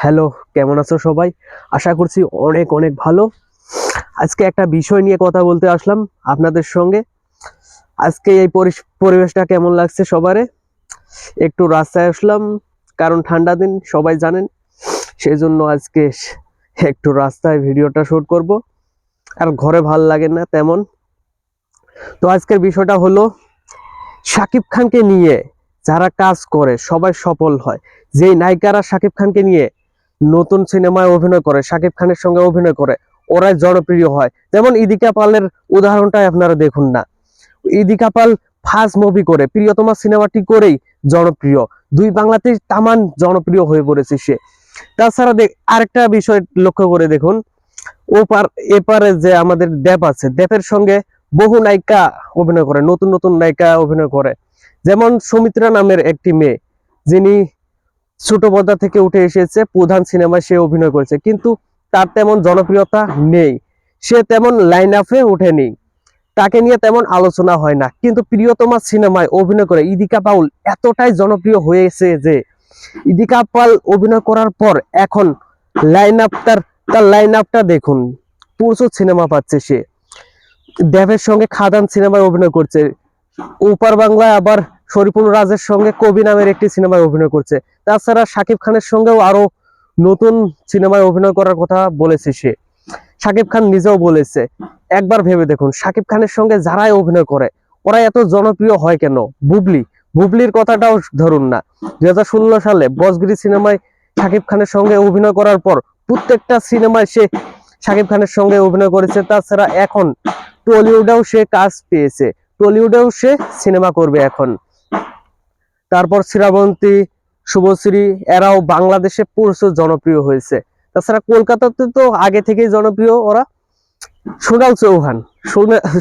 Hello কেমন আছো সবাই? আশা করছি অনেক অনেক ভালো। আজকে একটা বিষয় নিয়ে কথা বলতে আসলাম আপনাদের সঙ্গে। আজকে এই পরিবেশটা কেমন লাগছে সবারে? একটু রাস্তায় আসলাম, কারণ ঠান্ডা দিন, সবাই জানেন। সেই জন্য আজকে একটু রাস্তায় ভিডিওটা শুট করব। আর ঘরে ভালো লাগে না তেমন। তো আজকের বিষয়টা হলো শাকিব খানকে নিয়ে যারা কাজ করে, সবাই সফল হয়। যেই নায়িকারা শাকিব খানকে নিয়ে নতুন সিনেমায় অভিনয় করে, শাকিব খানের সঙ্গে অভিনয় করে, ওরাই জনপ্রিয় হয়। যেমন ইদিকা পালের উদাহরণটাই আপনারা দেখুন না। ইদিকা পাল ফার্স্ট মুভি করে, প্রিয়তমা সিনেমাটি করেই জনপ্রিয়। দুই বাংলাতেই তামান জনপ্রিয় হয়ে পড়েছে সে। তাছাড়া দেখ, আরেকটা বিষয় লক্ষ্য করে দেখুন। ওপার, এপারে যে আমাদের দেব আছে, দেবের সঙ্গে বহু নায়িকা অভিনয় করে, নতুন নতুন নায়িকা অভিনয় করে। যেমন সৌমিত্রা নামের একটি মেয়ে, যিনি ছোট থেকে উঠে এসেছে, প্রধান সিনেমায় সে অভিনয় করেছে, কিন্তু তার তেমন জনপ্রিয়তা নেই। সে তেমন লাইন আপে ওঠেনি। তাকে নিয়ে তেমন আলোচনা হয় না। কিন্তু প্রিয়তমা সিনেমায় অভিনয় করে। ইদিকা পাউল এতটাই জনপ্রিয় হয়েছে যে, ইদিকা পাল অভিনয় করার পর এখন লাইন আপ তার তার লাইন আপটা দেখুন। প্রচুর সিনেমা পাচ্ছে সে। দেবের সঙ্গে খাদান সিনেমায় অভিনয় করছে। ওপার বাংলায় আবার শরীফুল রাজের সঙ্গে কবি নামের একটি সিনেমায় অভিনয় করছে। তাছাড়া শাকিব খানের সঙ্গেও আরও নতুন সিনেমায় অভিনয় করার কথা বলেছে সে। শাকিব খান নিজেও বলেছে, একবার ভেবে দেখুন, শাকিব খানের সঙ্গে যারাই অভিনয় করে, ওরা এত জনপ্রিয় হয় কেন? বুবলি, বুবলির কথাটাও ধরুন না। দুই হাজার ষোলো সালে বসগিরি সিনেমায় শাকিব খানের সঙ্গে অভিনয় করার পর প্রত্যেকটা সিনেমায় সে শাকিব খানের সঙ্গে অভিনয় করেছে। তাছাড়া এখন টলিউডেও সে কাজ পেয়েছে। টলিউডেও সে সিনেমা করবে এখন। তারপর শ্রাবন্তী শুভশ্রী, এরাও বাংলাদেশে প্রচুর জনপ্রিয় হয়েছে। তাছাড়া কলকাতাতে তো আগে থেকেই জনপ্রিয় ওরা সোনাল চৌহান।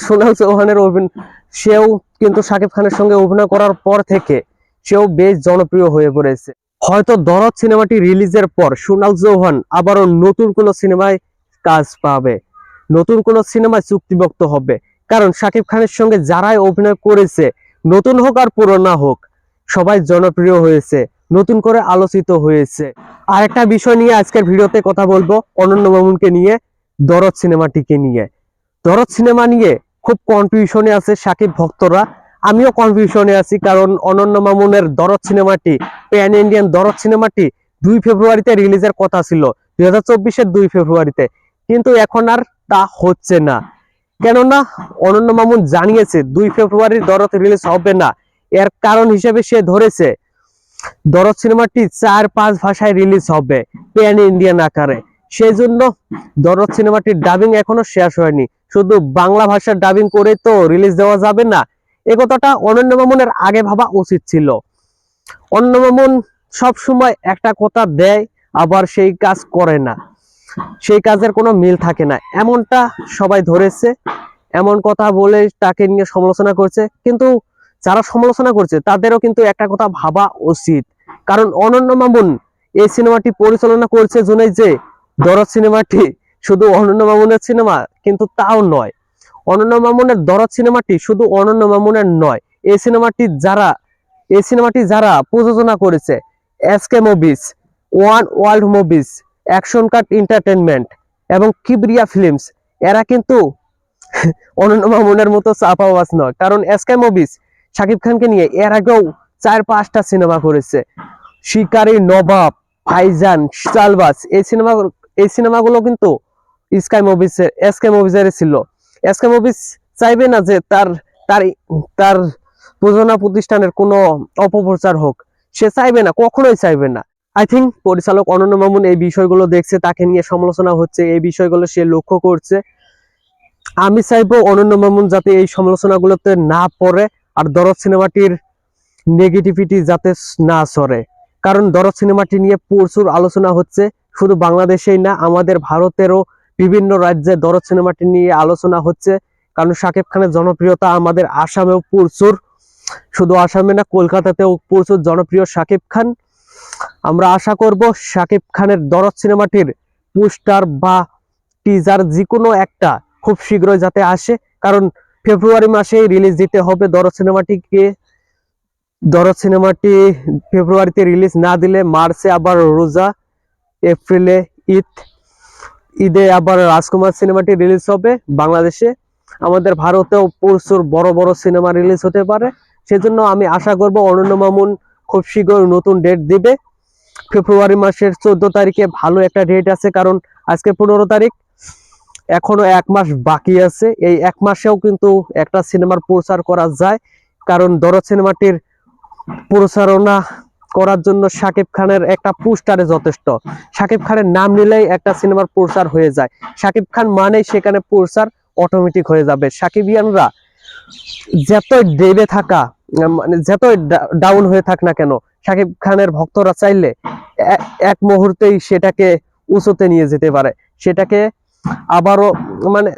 সোনাল চৌহানের অভিনয় সেও কিন্তু শাকিব খানের সঙ্গে অভিনয় করার পর থেকে সেও বেশ জনপ্রিয় হয়ে পড়েছে। হয়তো দরদ সিনেমাটি রিলিজের পর সোনাল চৌহান আবারও নতুন কোনো সিনেমায় কাজ পাবে, নতুন কোনো সিনেমায় চুক্তিভুক্ত হবে। কারণ শাকিব খানের সঙ্গে যারাই অভিনয় করেছে, নতুন হোক আর পুরোনো হোক, সবাই জনপ্রিয় হয়েছে, নতুন করে আলোচিত হয়েছে। আরেকটা বিষয় নিয়ে আজকের ভিডিওতে কথা বলব, অনন্য মামুনকে নিয়ে, দরদ সিনেমাটিকে নিয়ে। দরদ সিনেমা নিয়ে খুব কনফিউশনে আছে সাকিব ভক্তরা। আমিও কনফিউশনে আছি কারণ অনন্য মামুনের দরদ সিনেমাটি প্যান ইন্ডিয়ান দরদ সিনেমাটি দুই ফেব্রুয়ারিতে রিলিজের কথা ছিল, দুই হাজার চব্বিশের দুই ফেব্রুয়ারিতে। কিন্তু এখন আর তা হচ্ছে না। কেননা অনন্য মামুন জানিয়েছে, দুই ফেব্রুয়ারি দরদ রিলিজ হবে না। এর কারণ হিসেবে সে ধরেছে, দরদ সিনেমাটি চার পাঁচ ভাষায় রিলিজ হবে প্যান ইন্ডিয়ান আকারে। সেই জন্য দরদ সিনেমাটির ডাবিং এখনও শেষ হয়নি। শুধু বাংলা ভাষার ডাবিং করে তো রিলিজ দেওয়া যাবে না। এ কথাটা অনন্য মামুনের আগে ভাবা উচিত ছিল। অনন্য মামুন সব সময় একটা কথা দেয়, আবার সেই কাজ করে না। সেই কাজের কোনো মিল থাকে না। এমনটা সবাই ধরেছে, এমন কথা বলে তাকে নিয়ে সমালোচনা করছে, কিন্তু যারা সমালোচনা করছে তাদেরও কিন্তু একটা কথা ভাবা উচিত। কারণ অনন্য মামুন এই সিনেমাটি পরিচালনা করছে জন্যই যে, দরদ সিনেমাটি শুধু অনন্য মামুনের সিনেমা কিন্তু তাও নয়। অনন্য মামুনের দরদ সিনেমাটি শুধু অনন্য মামুনের নয়, এই সিনেমাটি যারা, এই সিনেমাটি যারা প্রযোজনা করেছে SK Movies, One World Movies Action Cut Entertainment এবং কিবরিয়া ফিল্মস এরা কিন্তু অনন্য মামুনের মতো চাপাবাজ নয়। কারণ এসকে মুভিজ শাকিব খানকে নিয়ে এর আগেও চার পাঁচটা সিনেমা করেছে। শিকারি, নবাব, ভাইজান চালবাস এই সিনেমা এই সিনেমাগুলো কিন্তু স্কাই মুভিসের এসকে মুভিসের ছিল। এসকে মুভিজ চাইবে না যে তার তার তার প্রযোজনা প্রতিষ্ঠানের কোনো অপপ্রচার হোক। সে চাইবে না, কখনোই চাইবে না। আই থিঙ্ক পরিচালক অনন্য মামুন এই বিষয়গুলো দেখছে, তাকে নিয়ে সমালোচনা হচ্ছে, এই বিষয়গুলো সে লক্ষ্য করছে। আমি চাইব অনন্য মামুন যাতে এই সমালোচনাগুলোতে না পড়ে আর দরদ সিনেমাটির নেগেটিভিটি যাতে না সরে। কারণ দরদ সিনেমাটি নিয়ে প্রচুর আলোচনা হচ্ছে, শুধু বাংলাদেশেই না, আমাদের ভারতেরও বিভিন্ন রাজ্যে দরদ সিনেমাটি নিয়ে আলোচনা হচ্ছে। কারণ শাকিব খানের জনপ্রিয়তা আমাদের আসামেও প্রচুর, শুধু আসামে না, কলকাতাতেও প্রচুর জনপ্রিয় শাকিব খান। আমরা আশা করব শাকিব খানের দরদ সিনেমাটির পোস্টার বা টিজার যে কোনো একটা খুব শীঘ্রই যাতে আসে, কারণ ফেব্রুয়ারি মাসেই রিলিজ দিতে হবে দরদ সিনেমাটিকে। দরদ সিনেমাটি ফেব্রুয়ারিতে রিলিজ না দিলে মার্চে আবার রোজা, এপ্রিলে ঈদ, ঈদে আবার রাজকুমার সিনেমাটি রিলিজ হবে বাংলাদেশে। আমাদের ভারতেও প্রচুর বড় বড় সিনেমা রিলিজ হতে পারে। সেজন্য আমি আশা করব অনন্য মামুন খুব শীঘ্রই নতুন ডেট দিবে। ফেব্রুয়ারি মাসের চোদ্দ তারিখে ভালো একটা ডেট আছে, কারণ আজকে পনেরো তারিখ। এখনও এক মাস বাকি আছে। এই এক মাসেও কিন্তু একটা সিনেমার প্রচার করা যায়, কারণ দরদ সিনেমাটির প্রচারণা করার জন্য শাকিব খানের একটা পোস্টারে যথেষ্ট। শাকিব খানের নাম নিলেই একটা সিনেমার প্রচার হয়ে যায়। শাকিব খান মানেই সেখানে প্রচার অটোমেটিক হয়ে যাবে। সাকিবিয়ানরা যতই দেবে থাকা মানে যতই ডাউন হয়ে থাক না কেন শাকিব খানের ভক্তরা চাইলে এক মুহূর্তেই সেটাকে উঁচুতে নিয়ে যেতে পারে। সেটাকে আবারও মানে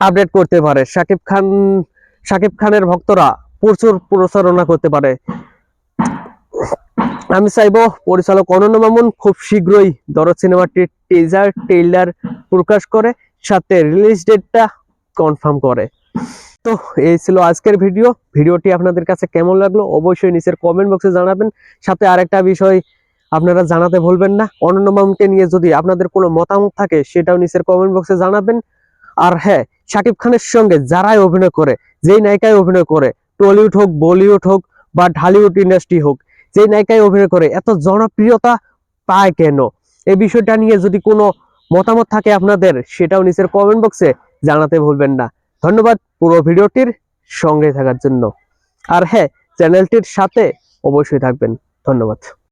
আপডেট করতে পারে। শাকিব খান শাকিব খানের ভক্তরা প্রচুর প্রচারণা করতে পারে। আমি চাইব পরিচালক অনন্য মামুন খুব শীঘ্রই দরদ সিনেমাটির টিজার ট্রেইলার প্রকাশ করে, সাথে রিলিজ ডেটটা কনফার্ম করে। তো এই ছিল আজকের ভিডিও। ভিডিওটি আপনাদের কাছে কেমন লাগল অবশ্যই নিচের কমেন্ট বক্সে জানাবেন। সাথে আরেকটা বিষয় আপনারা জানাতে ভুলবেন না। অনন্য মামুনকে নিয়ে যদি আপনাদের কোনো মতামত থাকে, সেটাও নিচের কমেন্ট বক্সে জানাবেন। আর হ্যাঁ শাকিব খানের সঙ্গে যারাই অভিনয় করে, যেই নায়িকায় অভিনয় করে, টলিউড হোক, বলিউড হোক বা ঢালিউড ইন্ডাস্ট্রি হোক, যেই নায়িকায় অভিনয় করে, এত জনপ্রিয়তা পায় কেন? এই বিষয়টা নিয়ে যদি কোনো মতামত থাকে আপনাদের, সেটাও নিচের কমেন্ট বক্সে জানাতে ভুলবেন না। ধন্যবাদ পুরো ভিডিওটির সঙ্গে থাকার জন্য। আর হ্যাঁ চ্যানেলটির সাথে অবশ্যই থাকবেন। ধন্যবাদ।